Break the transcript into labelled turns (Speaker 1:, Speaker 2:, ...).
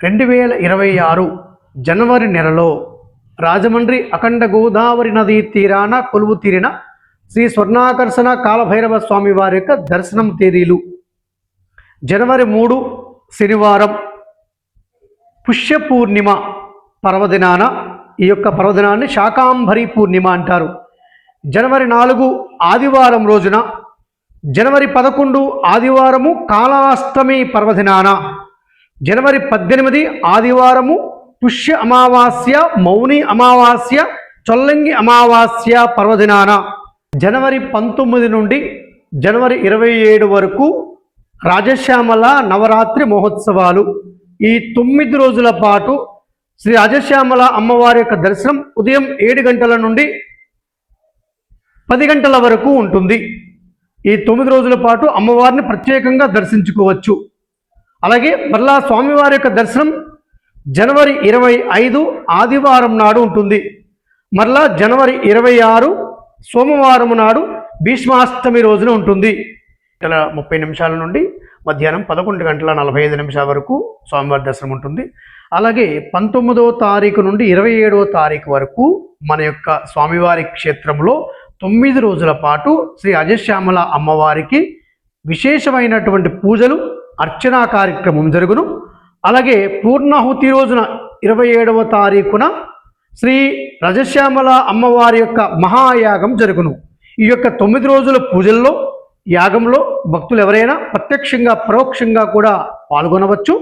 Speaker 1: రెండు వేల ఇరవై ఆరు జనవరి నెలలో రాజమండ్రి అఖండ గోదావరి నదీ తీరాన కొలువు తీరిన శ్రీ స్వర్ణాకర్షణ కాలభైరవ స్వామి వారి యొక్క దర్శనం తేదీలు. జనవరి మూడు శనివారం పుష్య పూర్ణిమ పర్వదినాన ఈ యొక్క పర్వదినాన్ని శాకాంబరి పూర్ణిమ అంటారు. జనవరి నాలుగు ఆదివారం రోజున జనవరి పదకొండు ఆదివారము కాళాష్టమి పర్వదినాన జనవరి పద్దెనిమిది ఆదివారము పుష్య అమావాస్య మౌని అమావాస్య చొల్లంగి అమావాస్య పర్వదినాన జనవరి పంతొమ్మిది నుండి జనవరి ఇరవై ఏడు వరకు రాజశ్యామల నవరాత్రి మహోత్సవాలు. ఈ తొమ్మిది రోజుల పాటు శ్రీ రాజశ్యామల అమ్మవారి యొక్క దర్శనం ఉదయం ఏడు గంటల నుండి పది గంటల వరకు ఉంటుంది. ఈ తొమ్మిది రోజుల పాటు అమ్మవారిని ప్రత్యేకంగా దర్శించుకోవచ్చు. అలాగే మరలా స్వామివారి యొక్క దర్శనం జనవరి ఇరవై ఐదు ఆదివారం నాడు ఉంటుంది. మరలా జనవరి ఇరవై ఆరు సోమవారం నాడు భీష్మాష్టమి రోజున ఉంటుంది. గల ముప్పై నిమిషాల నుండి మధ్యాహ్నం పదకొండు గంటల నలభై ఐదు నిమిషాల వరకు స్వామివారి దర్శనం ఉంటుంది. అలాగే పంతొమ్మిదవ తారీఖు నుండి ఇరవై ఏడవ తారీఖు వరకు మన యొక్క స్వామివారి క్షేత్రంలో తొమ్మిది రోజుల పాటు శ్రీ అజశ్యామల అమ్మవారికి విశేషమైనటువంటి పూజలు అర్చనా కార్యక్రమం జరుగును. అలాగే పూర్ణాహుతి రోజున ఇరవై ఏడవ తారీఖున శ్రీ రజశ్యామల అమ్మవారి యొక్క మహాయాగం జరుగును. ఈ యొక్క తొమ్మిది రోజుల పూజల్లో యాగంలో భక్తులు ఎవరైనా ప్రత్యక్షంగా పరోక్షంగా కూడా పాల్గొనవచ్చు.